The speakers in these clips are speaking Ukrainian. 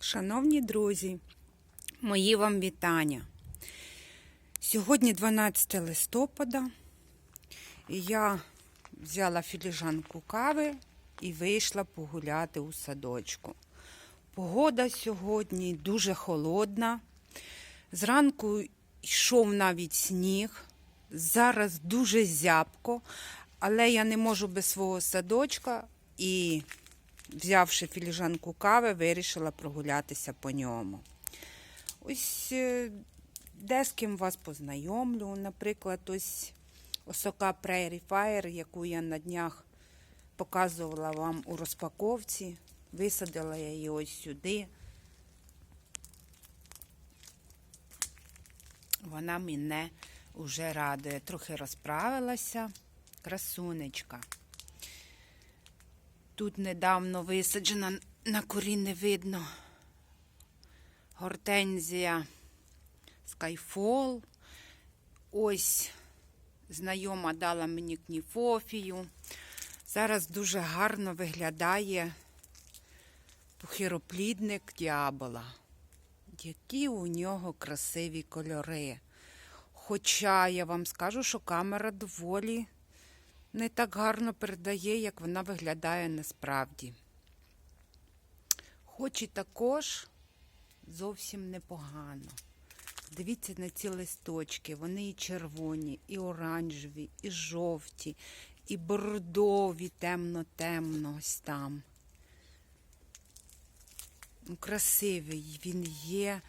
Шановні друзі, мої вам вітання. Сьогодні 12 листопада, і я взяла філіжанку кави і вийшла погуляти у садочку. Погода сьогодні дуже холодна. Зранку йшов навіть сніг. Зараз дуже зябко, але я не можу без свого садочка і взявши філіжанку кави, вирішила прогулятися по ньому. Ось е, де з ким вас познайомлю. Наприклад, ось осока Prairie Fire, яку я на днях показувала вам у розпаковці. Висадила я її ось сюди. Вона мене вже радує. Трохи розправилася. Красунечка. Тут недавно висаджена, на корі не видно. Гортензія Skyfall. Ось знайома дала мені кніфофію. Зараз дуже гарно виглядає похироплідник діабола. Які у нього красиві кольори. Хоча я вам скажу, що камера доволі не так гарно передає, як вона виглядає насправді. Хоч і також зовсім непогано. Дивіться на ці листочки, вони і червоні, і оранжеві, і жовті, і бордові, темно-темно ось там. Ну, Красивий він є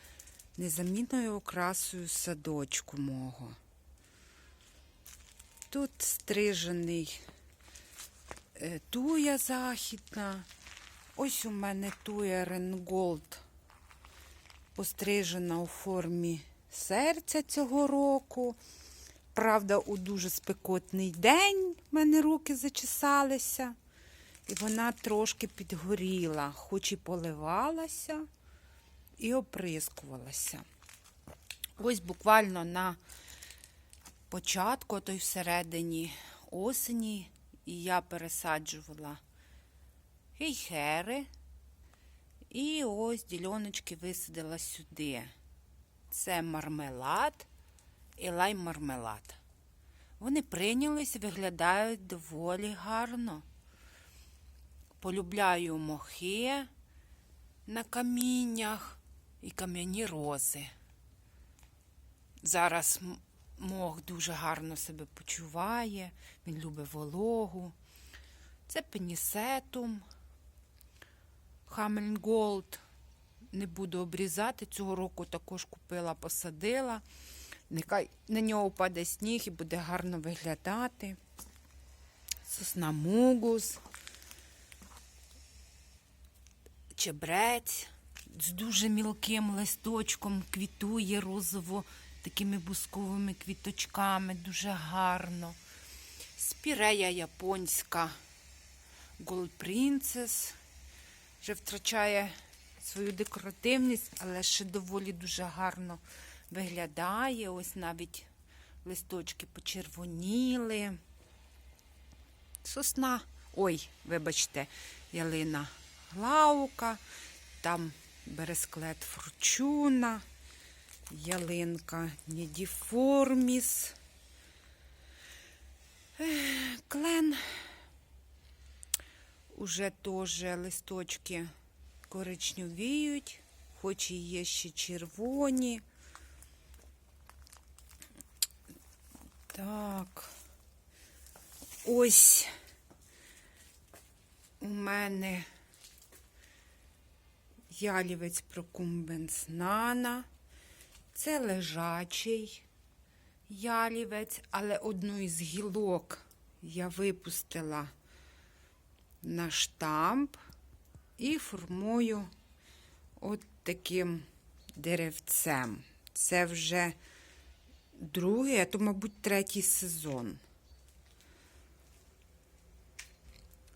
незамінною окрасою садочку мого. Тут стрижений е, туя західна. Ось у мене туя Ренголд пострижена у формі серця цього року. Правда, у дуже спекотний день в мене руки зачесалися, і вона трошки підгоріла, хоч і поливалася і оприскувалася. Ось буквально на початку, то й всередині осені, і я пересаджувала гейхери. І ось дільоночки висадила сюди. Це мармелад і лайм-мармелад. Вони прийнялись, виглядають доволі гарно. Полюбляю мохи на каміннях і кам'яні рози. Зараз мох дуже гарно себе почуває, він любить вологу. Це пенісетум. Хамельнголд не буду обрізати. Цього року також купила, посадила. Нехай на нього впаде сніг і буде гарно виглядати. Сосна мугус, чебрець з дуже мілким листочком квітує розово такими бусковими квіточками, дуже гарно. Спірея японська Gold Princess вже втрачає свою декоративність, але ще доволі дуже гарно виглядає. Ось навіть листочки почервоніли. Сосна, ой, вибачте, ялина глаука, там бересклет форчуна, ялинка нідіформіс, клен уже теж листочки коричневіють, хоч і є ще червоні. Так. Ось у мене ялівець прокумбенс нана. Це лежачий ялівець, але одну із гілок я випустила на штамп і формую от таким деревцем. Це вже другий, а то, мабуть, третій сезон.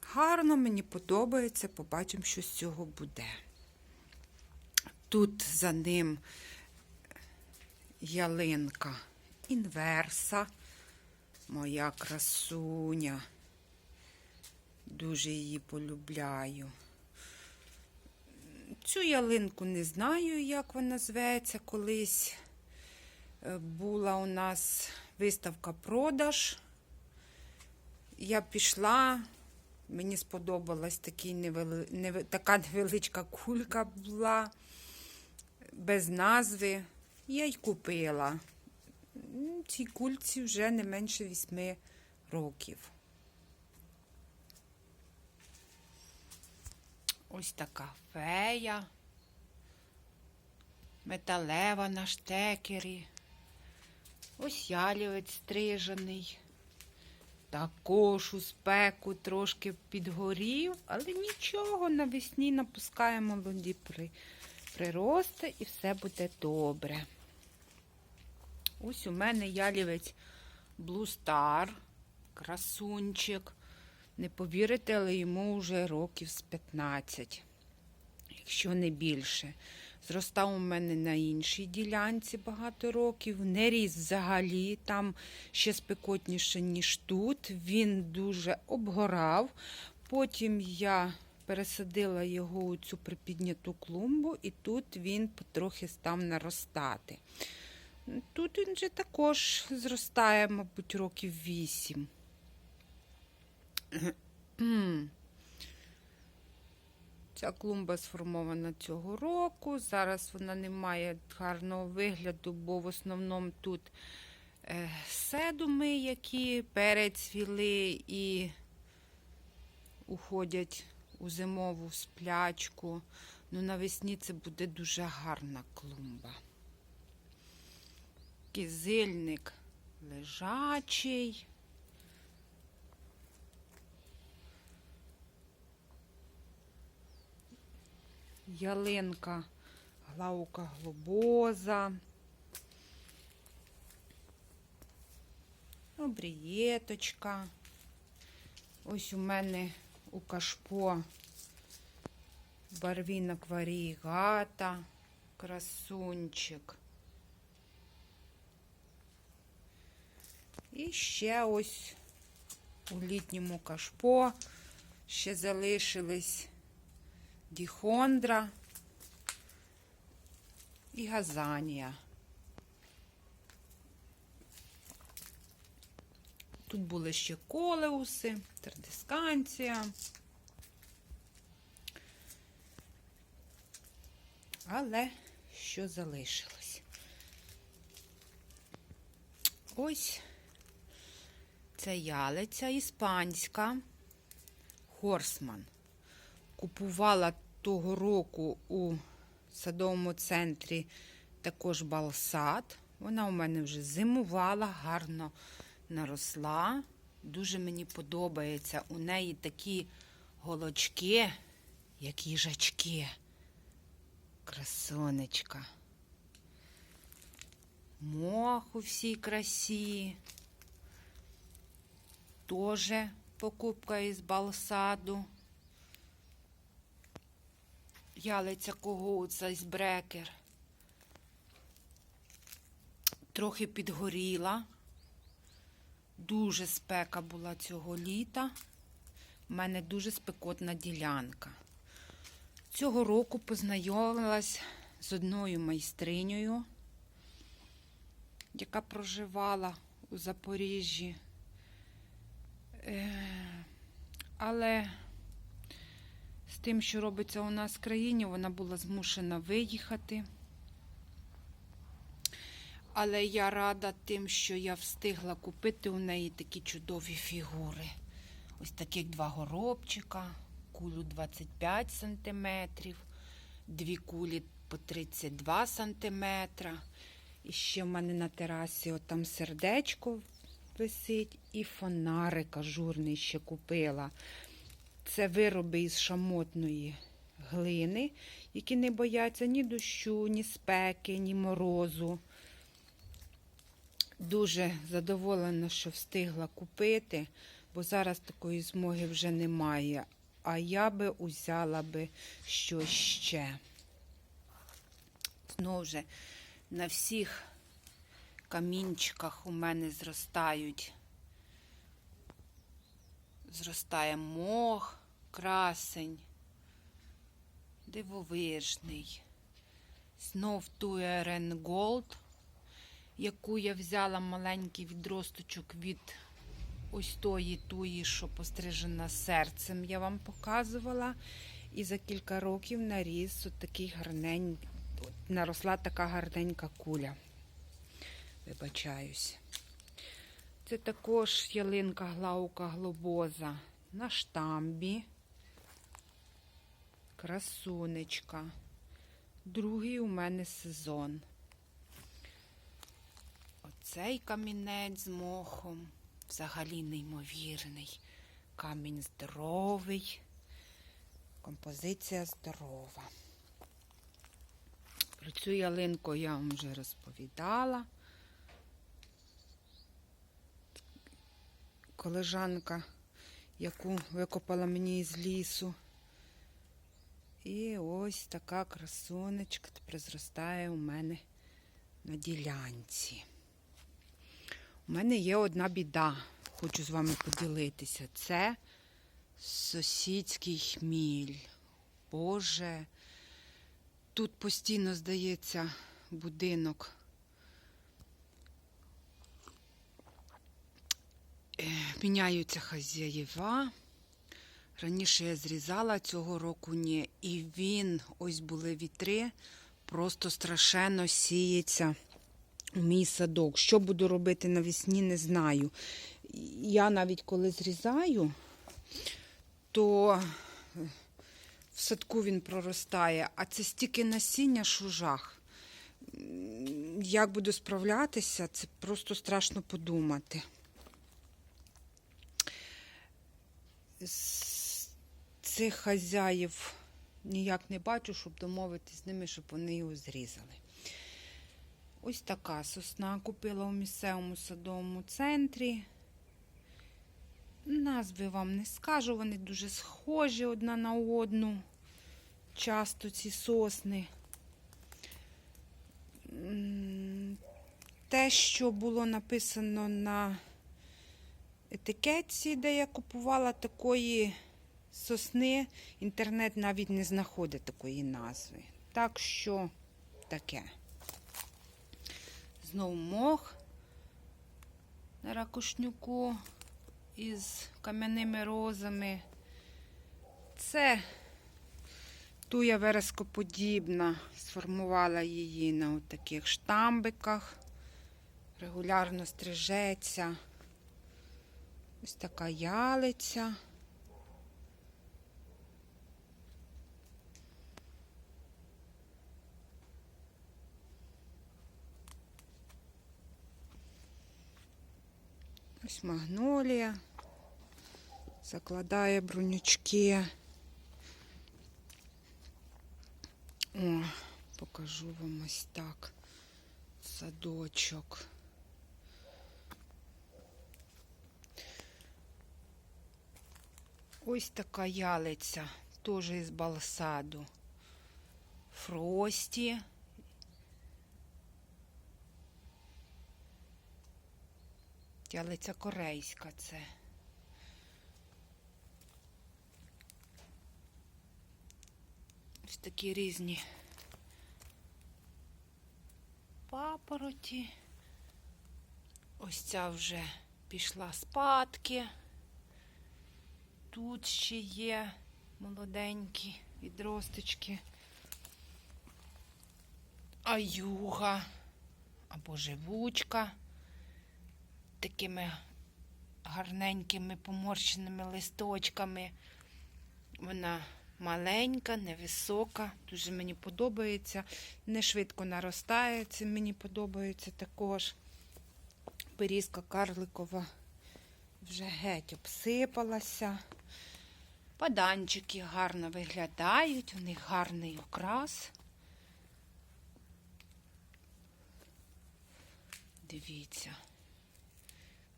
Гарно мені подобається, побачимо, що з цього буде. Тут за ним ялинка інверса, моя красуня. Дуже її полюбляю. Цю ялинку не знаю, як вона зветься. Колись е, була у нас виставка продаж. Я пішла, мені сподобалась такий невели... неве- така невеличка кулька була без назви. Я й купила. Цій кульці вже не менше вісьми років. Ось така фея. Металева на штекері. Ось ялівець стрижений. Також у спеку трошки підгорів, але нічого, навесні напускаємо молоді при... прирости і все буде добре. Ось у мене ялівець Star, красунчик. Не повірите, але йому вже років з 15, якщо не більше. Зростав у мене на іншій ділянці багато років, не ріс взагалі, там ще спекотніше, ніж тут. Він дуже обгорав. Потім я пересадила його у цю припідняту клумбу, і тут він потрохи став наростати. Тут він вже також зростає, мабуть, років 8. Ця клумба сформована цього року. Зараз вона не має гарного вигляду, бо в основному тут е, седуми, які перецвіли і уходять у зимову сплячку. Ну, навесні це буде дуже гарна клумба. Кизильник лежачий. ялинка глаука глобоза, обрієточка. Ось у мене у кашпо барвінок варігата, красунчик. І ще ось у літньому кашпо ще залишились діхондра і газанія. Тут були ще колеуси, традисканція. Але що залишилось? Ось це ялиця іспанська Хорсман купувала того року у садовому центрі також балсад. Вона у мене вже зимувала, гарно наросла. Дуже мені подобається. У неї такі голочки, як їжачки. Красонечка. Мох у всій красі. Тоже покупка із балсаду ялиця когутса із брекер. Трохи підгоріла. Дуже спека була цього літа. У мене дуже спекотна ділянка. Цього року познайомилась з одною майстринею, яка проживала у Запоріжжі. Е, Але з тим, що робиться у нас в країні, вона була змушена виїхати. Але я рада тим, що я встигла купити у неї такі чудові фігури. Ось таких два горобчика, кулю 25 см, дві кулі по 32 см. І ще в мене на терасі от сердечко висить, і фонарик ажурний ще купила. Це вироби із шамотної глини, які не бояться ні дощу, ні спеки, ні морозу. Дуже задоволена, що встигла купити, бо зараз такої змоги вже немає. А я би узяла би щось ще. Знову ж, на всіх камінчиках у мене зростають зростає мох, красень. дивовижний. Знов Туерен Голд, яку я взяла маленький відросточок від ось тої туї, що пострижена серцем, я вам показувала. І за кілька років наріс от такий гарнень, наросла така гарненька куля. Вибачаюсь. Це також ялинка глаука глобоза на штамбі. Красунечка. Другий у мене сезон. Оцей камінець з мохом взагалі неймовірний. Камінь здоровий. Композиція здорова. Про цю ялинку я вам вже розповідала. Колежанка, яку викопала мені із лісу. І ось така красунечка тепер зростає у мене на ділянці. У мене є одна біда, хочу з вами поділитися. Це сусідський хміль. Боже, тут постійно здається будинок. Е, Міняються хазяєва. Раніше я зрізала, цього року ні. І він, ось були вітри, просто страшенно сіється мій садок. Що буду робити навесні, не знаю. Я навіть коли зрізаю, то в садку він проростає, а це стільки насіння, що жах. Як буду справлятися, це просто страшно подумати. Цих хазяїв ніяк не бачу, щоб домовитися з ними, щоб вони його зрізали. Ось така сосна купила у місцевому садовому центрі. Назви вам не скажу, вони дуже схожі одна на одну. Часто ці сосни. Те, що було написано на етикетці, де я купувала такої сосни, інтернет навіть не знаходить такої назви. Так що таке. Знову мох на ракушнюку із кам'яними розами. Це туя верескоподібна. Сформувала її на таких штамбиках. Регулярно стрижеться. Ось така ялиця. Ось магнолія. Закладає брунючки. О, покажу вам ось так. Садочок. Ось така ялиця, теж із балсаду. Фрості. Ялиця корейська це. Ось такі різні папороті. Ось ця вже пішла спадки. Тут ще є молоденькі відросточки. Аюга або живучка такими гарненькими поморщеними листочками. Вона маленька, невисока, дуже мені подобається. Не швидко наростає, це мені подобається також. Берізка карликова вже геть обсипалася. Паданчики гарно виглядають, у них гарний окрас. Дивіться,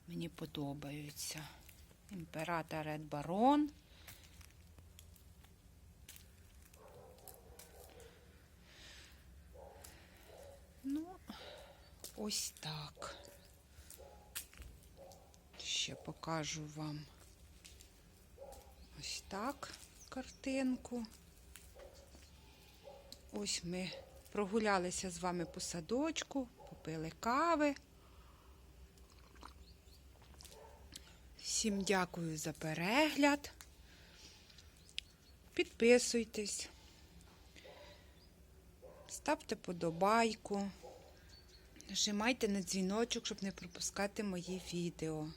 мені подобаються. Імператор Ред Барон. Ну, ось так. Ще покажу вам ось так картинку. Ось ми прогулялися з вами по садочку, попили кави. Всім дякую за перегляд. Підписуйтесь, ставте подобайку, нажимайте на дзвіночок, щоб не пропускати мої відео.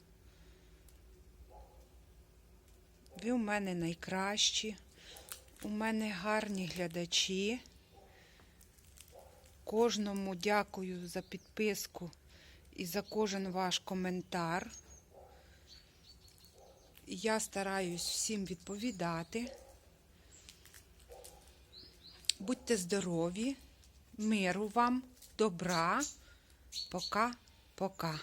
Ви у мене найкращі, у мене гарні глядачі. Кожному дякую за підписку і за кожен ваш коментар. Я стараюсь всім відповідати. Будьте здорові, миру вам, добра. Пока-пока.